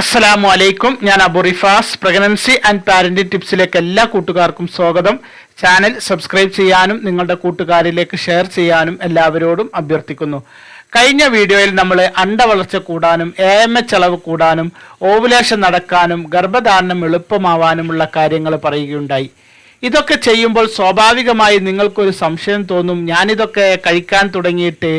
അസ്സലാമു അലൈക്കും. ഞാൻ Abu Rifas. Pregnancy and parenting ടിപ്സിലേക്ക് എല്ലാ കൂട്ടുകാർക്കും സ്വാഗതം. ചാനൽ സബ്സ്ക്രൈബ് ചെയ്യാനും നിങ്ങളുടെ കൂട്ടുകാരിലേക്ക് ഷെയർ ചെയ്യാനും എല്ലാവരോടും അഭ്യർത്ഥിക്കുന്നു. കഴിഞ്ഞ വീഡിയോയിൽ നമ്മൾ അണ്ടവളർച്ച കൂടാനും എ എം എച്ച് അളവ് കൂടാനും ഓവുലേഷൻ നടക്കാനും ഗർഭധാരണം എളുപ്പമാവാനുമുള്ള കാര്യങ്ങൾ പറയുകയുണ്ടായി. ഇതൊക്കെ ചെയ്യുമ്പോൾ സ്വാഭാവികമായി നിങ്ങൾക്കൊരു സംശയം തോന്നും ഞാനിതൊക്കെ കഴിക്കാൻ തുടങ്ങിയിട്ട്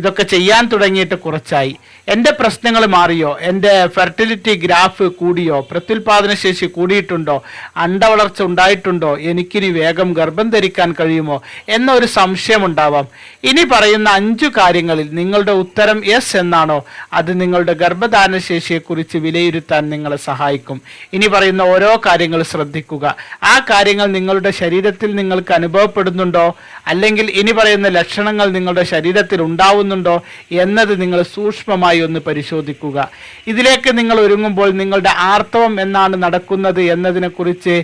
ഇതൊക്കെ ചെയ്യാൻ തുടങ്ങിയിട്ട് കുറച്ചായി. എന്റെ പ്രശ്നങ്ങൾ മാറിയോ? എന്റെ ഫെർട്ടിലിറ്റി ഗ്രാഫ് കൂടിയോ? പ്രത്യുൽപാദന ശേഷി കൂടിയിട്ടുണ്ടോ? അണ്ടവളർച്ച ഉണ്ടായിട്ടുണ്ടോ? എനിക്കിനി വേഗം ഗർഭം ധരിക്കാൻ കഴിയുമോ? എന്നൊരു സംശയം ഉണ്ടാവാം ഇനി പറയുന്ന അഞ്ചു കാര്യങ്ങളിൽ നിങ്ങളുടെ ഉത്തരം യെസ് എന്നാണോ? അത് നിങ്ങളുടെ ഗർഭധാരണ ശേഷിയെക്കുറിച്ച് വിലയിരുത്താൻ നിങ്ങളെ സഹായിക്കും. ഇനി പറയുന്ന ഓരോ കാര്യങ്ങൾ ശ്രദ്ധിക്കുക. ആ കാര്യങ്ങൾ നിങ്ങളുടെ ശരീരത്തിൽ നിങ്ങൾക്ക് അനുഭവപ്പെടുന്നുണ്ടോ? അല്ലെങ്കിൽ ഇനി പറയുന്ന ലക്ഷണങ്ങൾ നിങ്ങളുടെ ശരീരത്തിൽ ഉണ്ടാവുന്നുണ്ടോ? എന്നത് നിങ്ങൾ സൂക്ഷ്മമായി ഒന്ന് പരിശോധിക്കുക. ഇതിലേക്ക് നിങ്ങൾ ഒരുങ്ങുമ്പോൾ നിങ്ങളുടെ ആർത്തവം എന്നാണ് നടക്കുന്നത് എന്നതിനെക്കുറിച്ച്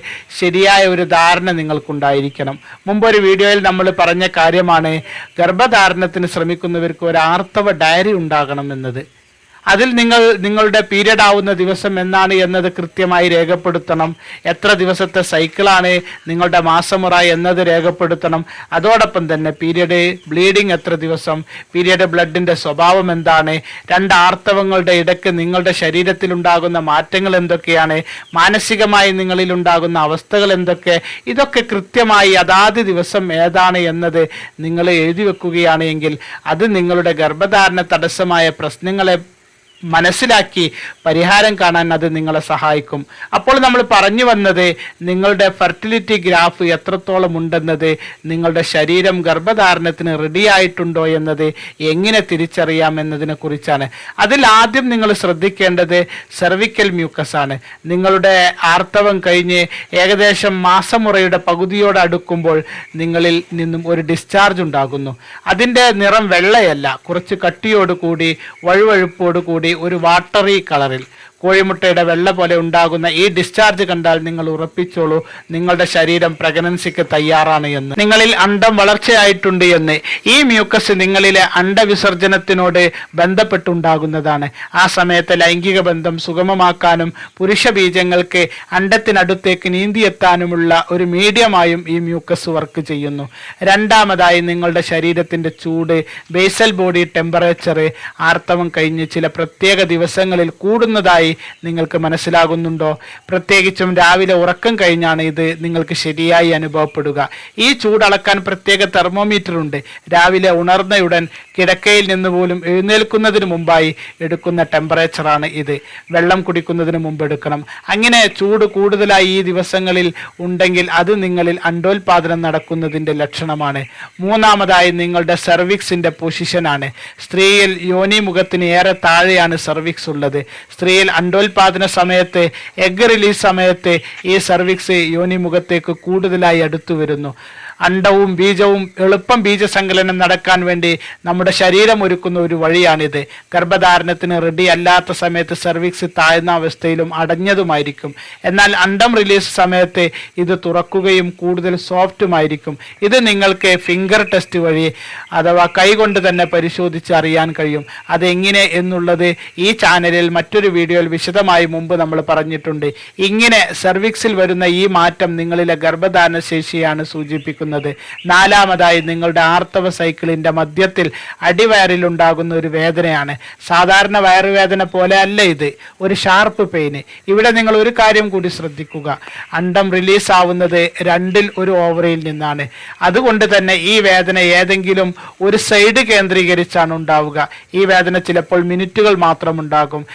ശരിയായ ഒരു ധാരണ നിങ്ങൾക്കുണ്ടായിരിക്കണം. മുമ്പൊരു വീഡിയോയിൽ നമ്മൾ പറഞ്ഞ കാര്യമാണ് ഗർഭധാരണത്തിന് ശ്രമിക്കുന്നവർക്ക് ഒരു ആർത്തവ ഡയറി ഉണ്ടാകണം എന്നത്. അതിൽ നിങ്ങൾ നിങ്ങളുടെ പീരിയഡ് ആവുന്ന ദിവസം എന്നാണ് എന്നത് കൃത്യമായി രേഖപ്പെടുത്തണം. എത്ര ദിവസത്തെ സൈക്കിളാണ് നിങ്ങളുടെ മാസമുറ എന്നത് രേഖപ്പെടുത്തണം. അതോടൊപ്പം തന്നെ പീരിയഡ് ബ്ലീഡിംഗ് എത്ര ദിവസം പീരിയഡ് ബ്ലഡിന്റെ സ്വഭാവം എന്താണ് രണ്ട് ആർത്തവങ്ങളുടെ ഇടയ്ക്ക് നിങ്ങളുടെ ശരീരത്തിലുണ്ടാകുന്ന മാറ്റങ്ങൾ എന്തൊക്കെയാണ് മാനസികമായി നിങ്ങളിലുണ്ടാകുന്ന അവസ്ഥകൾ എന്തൊക്കെ ഇതൊക്കെ കൃത്യമായി അതാത് ദിവസം ഏതാണ് എന്നത് നിങ്ങൾ എഴുതി വെക്കുകയാണ് എങ്കിൽ അത് നിങ്ങളുടെ ഗർഭധാരണ തടസ്സമായ പ്രശ്നങ്ങളെ മനസ്സിലാക്കി പരിഹാരം കാണാൻ അത് നിങ്ങളെ സഹായിക്കും. അപ്പോൾ നമ്മൾ പറഞ്ഞു വന്നത് നിങ്ങളുടെ ഫെർട്ടിലിറ്റി ഗ്രാഫ് എത്രത്തോളം ഉണ്ടെന്നത് നിങ്ങളുടെ ശരീരം ഗർഭധാരണത്തിന് റെഡി ആയിട്ടുണ്ടോ എന്നത് എങ്ങനെ തിരിച്ചറിയാം എന്നതിനെ കുറിച്ചാണ് അതിൽ ആദ്യം നിങ്ങൾ ശ്രദ്ധിക്കേണ്ടത് സെർവിക്കൽ മ്യൂക്കസ് ആണ്. നിങ്ങളുടെ ആർത്തവം കഴിഞ്ഞ് ഏകദേശം മാസമുറയുടെ പകുതിയോട് അടുക്കുമ്പോൾ നിങ്ങളിൽ നിന്നും ഒരു ഡിസ്ചാർജ് ഉണ്ടാകുന്നു. അതിന്റെ നിറം വെള്ളയല്ല കുറച്ച് കട്ടിയോടുകൂടി വഴുവഴുപ്പോടുകൂടി വഴുവഴുപ്പോട് കൂടി ഒരു വാട്ടറി കളറിൽ കോഴിമുട്ടയുടെ വെള്ള പോലെ ഉണ്ടാകുന്ന ഈ ഡിസ്ചാർജ് കണ്ടാൽ നിങ്ങൾ ഉറപ്പിച്ചോളൂ നിങ്ങളുടെ ശരീരം പ്രഗ്നൻസിക്ക് തയ്യാറാണ് എന്ന്. നിങ്ങളിൽ അണ്ടം വളർച്ചയായിട്ടുണ്ട് എന്ന്. ഈ മ്യൂക്കസ് നിങ്ങളിലെ അണ്ടവിസർജനത്തിനോട് ബന്ധപ്പെട്ടുണ്ടാകുന്നതാണ്. ആ സമയത്ത് ലൈംഗിക ബന്ധം സുഗമമാക്കാനും പുരുഷ ബീജങ്ങൾക്ക് അണ്ടത്തിനടുത്തേക്ക് നീന്തിയെത്താനുമുള്ള ഒരു മീഡിയമായും ഈ മ്യൂക്കസ് വർക്ക് ചെയ്യുന്നു. രണ്ടാമതായി നിങ്ങളുടെ ശരീരത്തിന്റെ ചൂട് ബേസൽ ബോഡി ടെമ്പറേച്ചർ ആർത്തവം കഴിഞ്ഞ് ചില പ്രത്യേക ദിവസങ്ങളിൽ കൂടുന്നതായി നിങ്ങൾക്ക് മനസ്സിലാകുന്നുണ്ടോ? പ്രത്യേകിച്ചും രാവിലെ ഉറക്കം കഴിഞ്ഞാണ് ഇത് നിങ്ങൾക്ക് ശരിയായി അനുഭവപ്പെടുക. ഈ ചൂടളക്കാൻ പ്രത്യേക തെർമോമീറ്റർ ഉണ്ട്. രാവിലെ ഉണർന്നയുടൻ കിടക്കയിൽ നിന്ന് പോലും എഴുന്നേൽക്കുന്നതിന് മുമ്പായി എടുക്കുന്ന ടെമ്പറേച്ചറാണ് ഇത്. വെള്ളം കുടിക്കുന്നതിന് മുമ്പ് എടുക്കണം. അങ്ങനെ ചൂട് കൂടുതലായി ഈ ദിവസങ്ങളിൽ ഉണ്ടെങ്കിൽ അത് നിങ്ങളിൽ അണ്ടോൽപാദനം നടക്കുന്നതിന്റെ ലക്ഷണമാണ്. മൂന്നാമതായി നിങ്ങളുടെ സെർവിക്സിന്റെ പൊസിഷനാണ് സ്ത്രീയിൽ യോനി മുഖത്തിന് ഏറെ താഴെയാണ് സെർവിക്സ് ഉള്ളത്. സ്ത്രീയിൽ അണ്ടോൽപാദന സമയത്ത് എഗ് റിലീസ് സമയത്ത് ഈ സർവിക്സ് യോനി മുഖത്തേക്ക് കൂടുതലായി അടുത്തു വരുന്നു അണ്ടവും ബീജവും എളുപ്പം ബീജസങ്കലനം നടക്കാൻ വേണ്ടി നമ്മുടെ ശരീരം ഒരുക്കുന്ന ഒരു വഴിയാണിത്. ഗർഭധാരണത്തിന് റെഡി അല്ലാത്ത സമയത്ത് സെർവിക്സ് താഴ്ന്ന അവസ്ഥയിലും അടഞ്ഞതുമായിരിക്കും. എന്നാൽ അണ്ടം റിലീസ് സമയത്ത് ഇത് തുറക്കുകയും കൂടുതൽ സോഫ്റ്റുമായിരിക്കും ഇത് നിങ്ങൾക്ക് ഫിംഗർ ടെസ്റ്റ് വഴി അഥവാ കൈകൊണ്ട് തന്നെ പരിശോധിച്ച് അറിയാൻ കഴിയും. അതെങ്ങനെ എന്നുള്ളത് ഈ ചാനലിൽ മറ്റൊരു വീഡിയോയിൽ വിശദമായി മുമ്പ് നമ്മൾ പറഞ്ഞിട്ടുണ്ട്. ഇങ്ങനെ സെർവിക്സിൽ വരുന്ന ഈ മാറ്റം നിങ്ങളിലെ ഗർഭധാരണ ശേഷിയാണ് സൂചിപ്പിക്കുന്നത്. നാലാമതായി നിങ്ങളുടെ ആർത്തവ സൈക്കിളിന്റെ മധ്യത്തിൽ അടിവയറിൽ ഉണ്ടാകുന്ന ഒരു വേദനയാണ്. സാധാരണ വയറുവേദന പോലെ അല്ല ഇത്. ഒരു ഷാർപ്പ് പെയിന്. ഇവിടെ നിങ്ങൾ ഒരു കാര്യം കൂടി ശ്രദ്ധിക്കുക. അണ്ടം റിലീസ് ആവുന്നത് രണ്ടിൽ ഒരു ഓവറിയിൽ നിന്നാണ്. അതുകൊണ്ട് തന്നെ ഈ വേദന ഏതെങ്കിലും ഒരു സൈഡ് കേന്ദ്രീകരിച്ചാണ് ഉണ്ടാവുക. ഈ വേദന ചിലപ്പോൾ മിനിറ്റുകൾ മാത്രം ഉണ്ടാകും.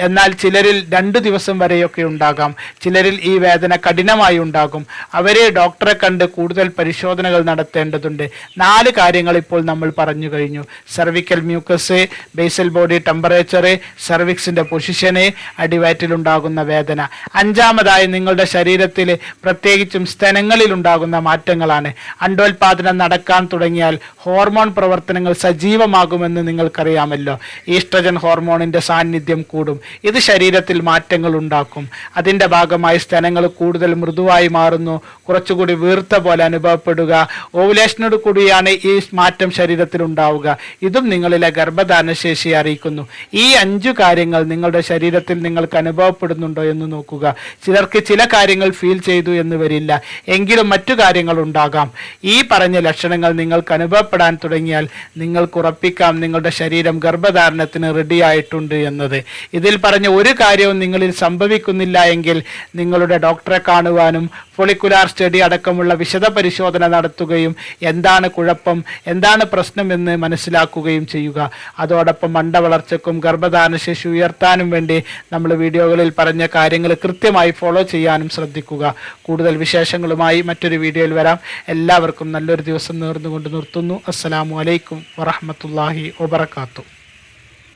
എന്നാൽ ചിലരിൽ രണ്ടു ദിവസം വരെയൊക്കെ ഉണ്ടാകാം. ചിലരിൽ ഈ വേദന കഠിനമായി ഉണ്ടാകും. അവരെ ഡോക്ടറെ കണ്ട് കൂടുതൽ പരിശോധനകൾ നടത്തേണ്ടതുണ്ട്. നാല് കാര്യങ്ങൾ ഇപ്പോൾ നമ്മൾ പറഞ്ഞു കഴിഞ്ഞു. Cervical mucus basal body temperature സെർവിക്സിന്റെ പൊസിഷന് അടിവയറ്റിലുണ്ടാകുന്ന വേദന. അഞ്ചാമതായി നിങ്ങളുടെ ശരീരത്തിൽ പ്രത്യേകിച്ചും സ്തനങ്ങളിൽ ഉണ്ടാകുന്ന മാറ്റങ്ങളാണ്. അണ്ടോൽപാദനം നടക്കാൻ തുടങ്ങിയാൽ ഹോർമോൺ പ്രവർത്തനങ്ങൾ സജീവമാകുമെന്ന് നിങ്ങൾക്കറിയാമല്ലോ. ഈസ്ട്രജൻ ഹോർമോണിന്റെ സാന്നിധ്യം കൂടും. ഇത് ശരീരത്തിൽ മാറ്റങ്ങൾ ഉണ്ടാക്കും. അതിന്റെ ഭാഗമായി സ്ഥലങ്ങൾ കൂടുതൽ മൃദുവായി മാറുന്നു. കുറച്ചുകൂടി വീർത്ത പോലെ അനുഭവപ്പെടും. അനുഭവപ്പെടുക ഓവുലേഷനോട് കൂടിയാണ് ഈ മാറ്റം ശരീരത്തിൽ ഉണ്ടാവുക ഇതും നിങ്ങളിലെ ഗർഭധാരണ ശേഷി അറിയിക്കുന്നു. ഈ അഞ്ചു കാര്യങ്ങൾ നിങ്ങളുടെ ശരീരത്തിൽ നിങ്ങൾക്ക് അനുഭവപ്പെടുന്നുണ്ടോ എന്ന് നോക്കുക. ചിലർക്ക് ചില കാര്യങ്ങൾ ഫീൽ ചെയ്തു എന്ന് വരില്ല. എങ്കിലും മറ്റു കാര്യങ്ങൾ ഉണ്ടാകാം. ഈ പറഞ്ഞ ലക്ഷണങ്ങൾ നിങ്ങൾക്ക് അനുഭവപ്പെടാൻ തുടങ്ങിയാൽ നിങ്ങൾക്ക് ഉറപ്പിക്കാം നിങ്ങളുടെ ശരീരം ഗർഭധാരണത്തിന് റെഡിയായിട്ടുണ്ട് എന്നത്. ഇതിൽ പറഞ്ഞ ഒരു കാര്യവും നിങ്ങളിൽ സംഭവിക്കുന്നില്ല എങ്കിൽ നിങ്ങളുടെ ഡോക്ടറെ കാണുവാനും ഫോളിക്കുലാർ സ്റ്റഡി അടക്കമുള്ള വിശദ പരിശോധന നടത്തുകയും എന്താണ് കുഴപ്പം എന്താണ് പ്രശ്നം എന്ന് മനസ്സിലാക്കുകയും ചെയ്യുക. അതോടൊപ്പം മണ്ട വളർച്ചയ്ക്കും ഗർഭധാരണ ശേഷി ഉയർത്താനും വേണ്ടി നമ്മൾ വീഡിയോകളിൽ പറഞ്ഞ കാര്യങ്ങൾ കൃത്യമായി ഫോളോ ചെയ്യാനും ശ്രദ്ധിക്കുക. കൂടുതൽ വിശേഷങ്ങളുമായി മറ്റൊരു വീഡിയോയിൽ വരാം. എല്ലാവർക്കും നല്ലൊരു ദിവസം നേർന്നുകൊണ്ട് നിർത്തുന്നു. അസ്സലാമു അലൈക്കും വറഹമത്തല്ലാഹി വബർക്കാത്തു